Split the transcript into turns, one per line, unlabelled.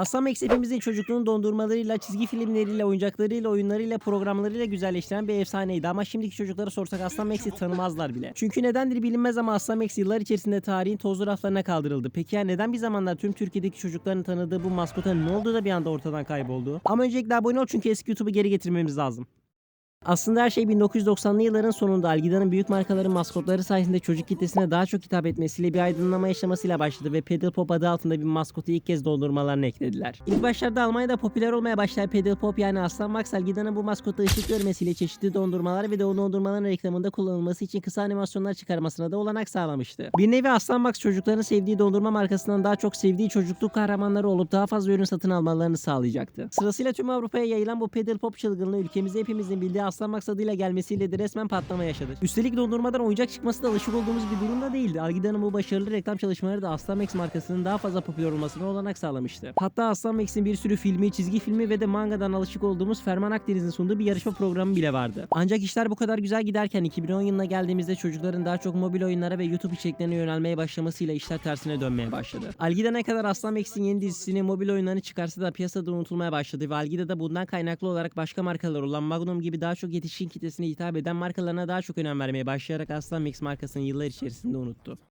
Aslan Max hepimizin çocukluğunu dondurmalarıyla, çizgi filmleriyle, oyuncaklarıyla, oyunlarıyla, programlarıyla güzelleştiren bir efsaneydi. Ama şimdiki çocuklara sorsak Aslan Max'i tanımazlar bile. Çünkü nedendir bilinmez ama Aslan Max yıllar içerisinde tarihin tozlu raflarına kaldırıldı. Peki ya neden bir zamanlar tüm Türkiye'deki çocukların tanıdığı bu maskota ne oldu da bir anda ortadan kayboldu? Ama öncelikle abone ol çünkü eski YouTube'u geri getirmemiz lazım. Aslında her şey 1990'lı yılların sonunda Algida'nın büyük markaların maskotları sayesinde çocuk kitlesine daha çok hitap etmesiyle bir aydınlanma yaşamasıyla başladı ve Pedal Pop adı altında bir maskotu ilk kez dondurmalarına eklediler. İlk başlarda Almanya'da popüler olmaya başlayan Pedal Pop yani Aslan Max Algida'nın bu maskotu ışık görmesiyle çeşitli dondurmalar ve de o dondurmaların reklamında kullanılması için kısa animasyonlar çıkarmasına da olanak sağlamıştı. Bir nevi Aslan Max çocukların sevdiği dondurma markasından daha çok sevdiği çocukluk kahramanları olup daha fazla ürün satın almalarını sağlayacaktı. Sırasıyla tüm Avrupa'ya yayılan bu Pedal Pop çılgınlığı ülkemize hepimizin bildiği Aslan Max adıyla gelmesiyle de resmen patlama yaşadı. Üstelik dondurmadan oyuncak çıkması da alışık olduğumuz bir durum da değildi. Algida'nın bu başarılı reklam çalışmaları da Aslan Max markasının daha fazla popüler olmasına olanak sağlamıştı. Hatta Aslan Max'in bir sürü filmi, çizgi filmi ve de mangadan alışık olduğumuz Ferman Akdeniz'in sunduğu bir yarışma programı bile vardı. Ancak işler bu kadar güzel giderken 2010 yılına geldiğimizde çocukların daha çok mobil oyunlara ve YouTube içeriklerine yönelmeye başlamasıyla işler tersine dönmeye başladı. Algida ne kadar Aslan Max'in yeni dizisini, mobil oyunlarını çıkarsa da piyasada unutulmaya başladı ve Algida da bundan kaynaklı olarak başka markalar olan Magnum gibi daha çok yetişkin kitlesine hitap eden markalarına daha çok önem vermeye başlayarak Aslan Max markasını yıllar içerisinde unuttu.